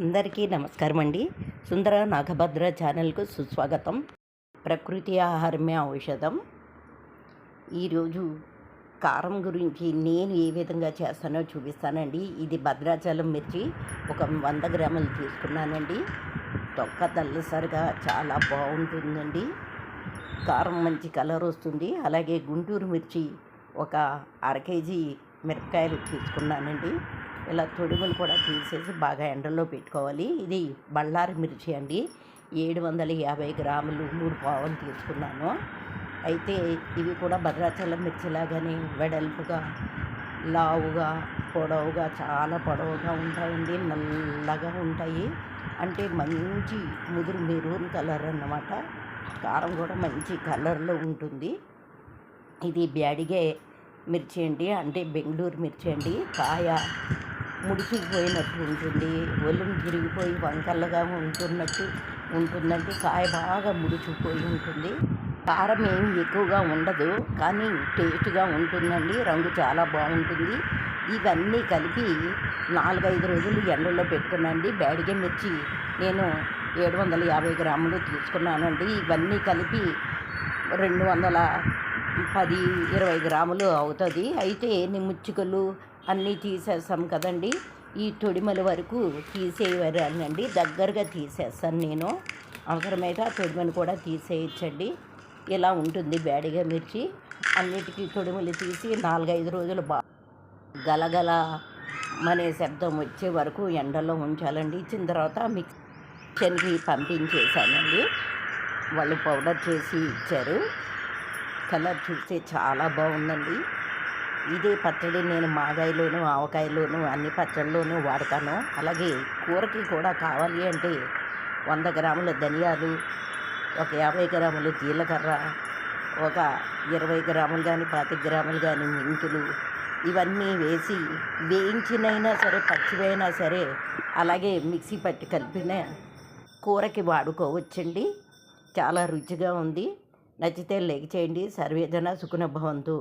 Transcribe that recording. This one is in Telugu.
అందరికీ నమస్కారం అండి సుందర నాగభద్ర ఛానల్కు సుస్వాగతం. ప్రకృతి ఆహారమే ఔషధం. ఈరోజు కారం గురించి నేను ఏ విధంగా చేస్తానో చూపిస్తానండి. ఇది భద్రాచలం మిర్చి ఒక వంద గ్రాములు తీసుకున్నానండి. తొక్క తల్లసరిగా చాలా బాగుంటుందండి. కారం మంచి కలర్ వస్తుంది. అలాగే గుంటూరు మిర్చి ఒక అర కేజీ మిరపకాయలు తీసుకున్నానండి. ఇలా తొడుగులు కూడా తీసేసి బాగా ఎండలో పెట్టుకోవాలి. ఇది బళ్ళారి మిర్చి అండి. ఏడు వందల యాభై గ్రాములు మూడు పావులు తీసుకున్నాను. అయితే ఇవి కూడా భద్రాచలం మిర్చిలాగానే వెడల్పుగా లావుగా పొడవుగా చాలా పొడవుగా ఉంటాయండి. నల్లగా ఉంటాయి. అంటే మంచి ముదురు మెరూన్ కలర్ అన్నమాట. కారం కూడా మంచి కలర్లో ఉంటుంది. ఇది బ్యాడిగే మిర్చి అండి. అంటే బెంగళూరు మిర్చి అండి. కాయ ముడిచిపోయినట్టు ఉంటుంది. ఒళ్ళు విరిగిపోయి వంకల్లగా ఉంటున్నట్టు ఉంటుందంటే కాయ బాగా ముడిచిపోయి ఉంటుంది. కారం ఏమి ఎక్కువగా ఉండదు కానీ టేస్ట్గా ఉంటుందండి. రంగు చాలా బాగుంటుంది. ఇవన్నీ కలిపి నాలుగైదు రోజులు ఎండలో పెట్టుకున్నాండి బ్యాడిగ మిర్చి నేను ఏడు వందల యాభై గ్రాములు తీసుకున్నానండి. ఇవన్నీ కలిపి రెండు వందల పది ఇరవై గ్రాములు అవుతుంది. అయితే నిమ్ముచ్చుకలు అన్నీ తీసేస్తాం కదండి. ఈ తొడిమల వరకు తీసేయవరండి దగ్గరగా తీసేస్తాను నేను. అవసరమైతే ఆ తొడిమని కూడా తీసేయచ్చండి. ఇలా ఉంటుంది బ్యాడిగా మిర్చి. అన్నిటికీ తొడిమలు తీసి నాలుగైదు రోజులు బా గలగల మనే శబ్దం వచ్చే వరకు ఎండలో ఉంచాలండి. ఇచ్చిన తర్వాత మిక్సర్కి పంపించేశానండి. వాళ్ళు పౌడర్ చేసి ఇచ్చారు. కలర్ చూస్తే చాలా బాగుందండి. ఇదే పచ్చడి నేను మాగాయలోను ఆవకాయలోను అన్ని పచ్చళ్ళలోనూ వాడతాను. అలాగే కూరకి కూడా కావాలి అంటే వంద గ్రాముల ధనియాలు ఒక యాభై గ్రాములు జీలకర్ర ఒక ఇరవై గ్రాములు కానీ పాతిక గ్రాములు కానీ మెంతులు ఇవన్నీ వేసి వేయించినైనా సరే పచ్చివైనా సరే అలాగే మిక్సీ పట్టి కలిపిన కూరకి వాడుకోవచ్చండి. చాలా రుచిగా ఉంది. నచ్చితే లైక్ చేయండి. సర్వేజన సుఖన భవంతు.